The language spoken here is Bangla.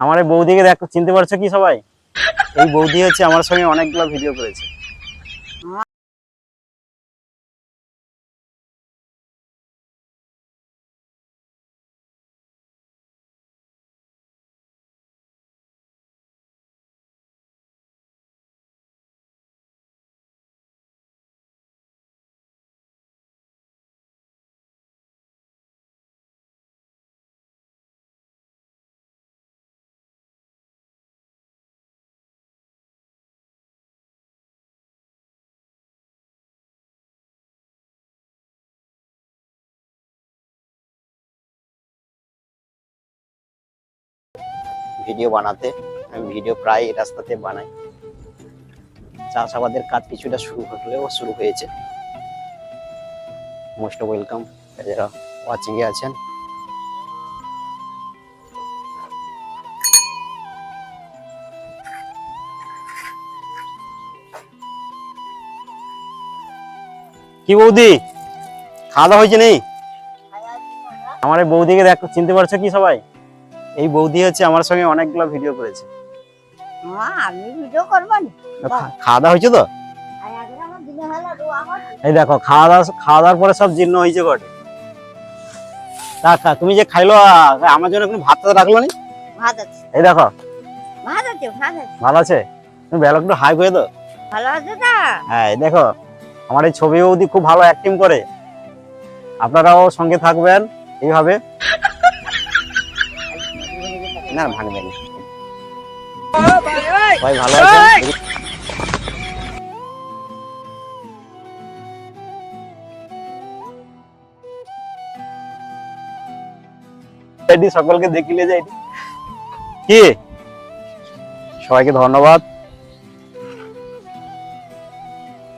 আমার এই বৌদিকে দেখো, চিনতে পারছ কি সবাই? এই বৌদি হচ্ছে আমার সঙ্গে অনেকগুলো ভিডিও করেছে। ভিডিও বানাতে। আমি ভিডিও প্রায় রাস্তাতে বানাই। চাষাবাদের কাজ কিছুটা শুরু হলেও শুরু হয়েছে। মোস্ট ওয়েলকাম যারা ওয়াচিং এ আছেন। কি বৌদি? খাওয়া দাওয়া হয়েছে নেই? আমার বৌদিকে দেখ, চিনতে পারছ কি সবাই? এই বৌদি হচ্ছে আমার সঙ্গে অনেকগুলো ভিডিও করেছে। মা আমি ভিডিও করব না খাওয়া দাওয়া হয়েছে তো? আর আগে আমার দিনে হলো দোয়া এই দেখো খাওয়া দাওয়া খাওয়া দাওয়ার পরে সব জীর্ণ হয়েছে বটে। তা তুমি যে খাইলো আমার জন্য কোনো ভাত রাখল নি? ভাত আছে। এই দেখো। ভাত আছে ভাত আছে। ভালো আছে? তুমি বেলা একটু হাই করে তো ভালো আছে তা? হ্যাঁ এই দেখো আমার এই ছবি বৌদি খুব ভালো অ্যাক্টিং করে। আপনারাও সঙ্গে থাকবেন এইভাবে। না ভাঙবে না। ভাই ভালো এটি সকলকে দেখিলে যাই কি? সবাইকে ধন্যবাদ।